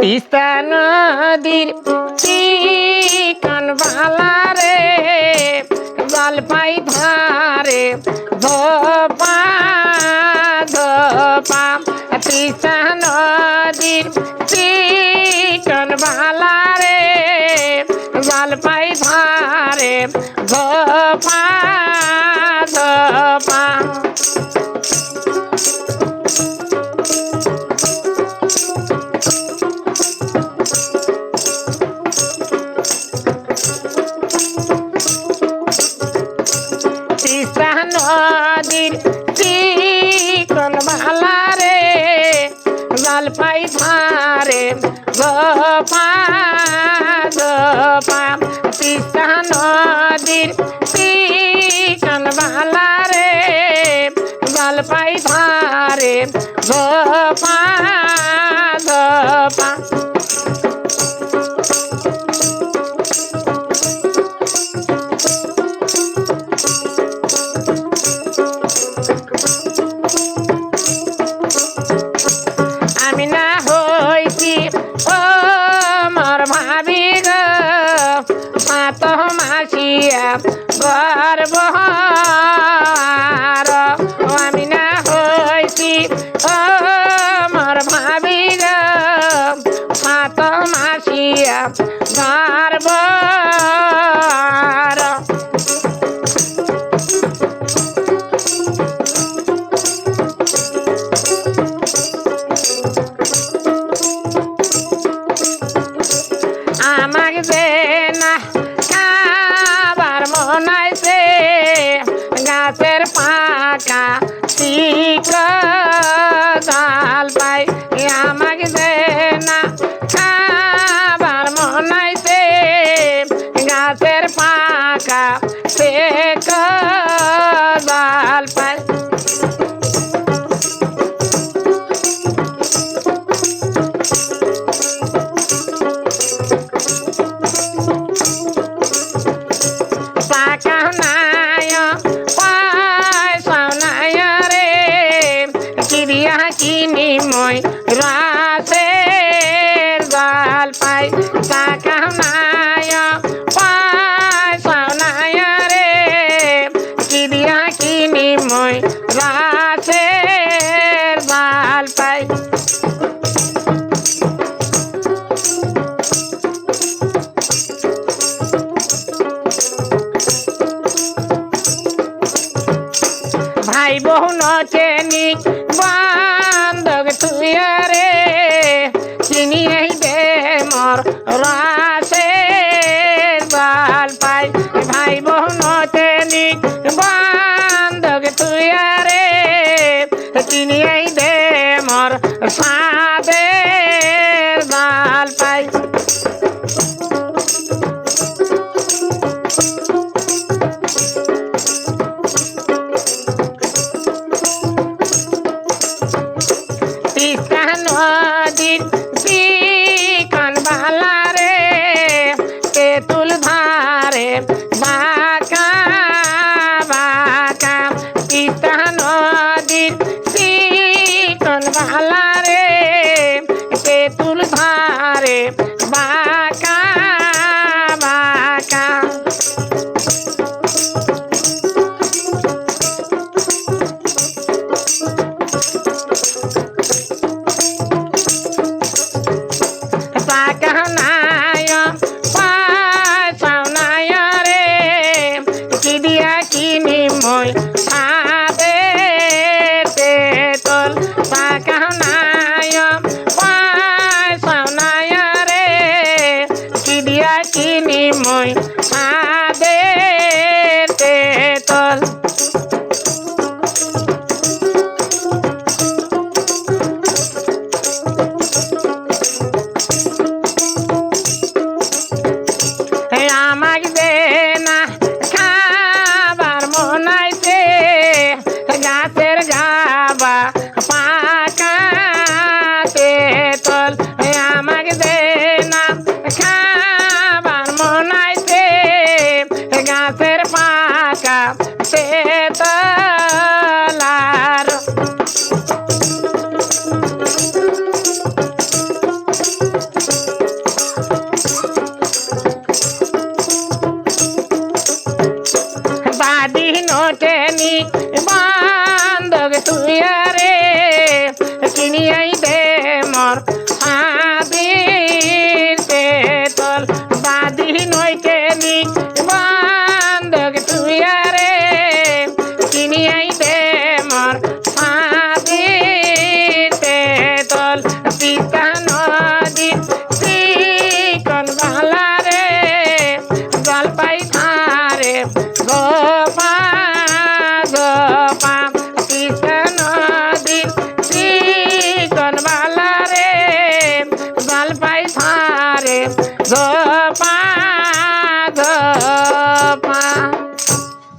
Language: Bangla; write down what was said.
তিস্তা নদীর কানবালা রে জলপাই ধারে ধোপা ধোপা। তিস্তা নদীর কানবালা রে জলপাই ধারে ধোপা। জলপাই মারে গোপা গোপা তিস্তা নদীর জলপাই মারে। yeah. tene va নদীর বিকান বালারে তেঁতুল ধারে বাঁকা পিতা নদীর বিকান বালা জানি বান্ধব তুই রে কিনিয়াই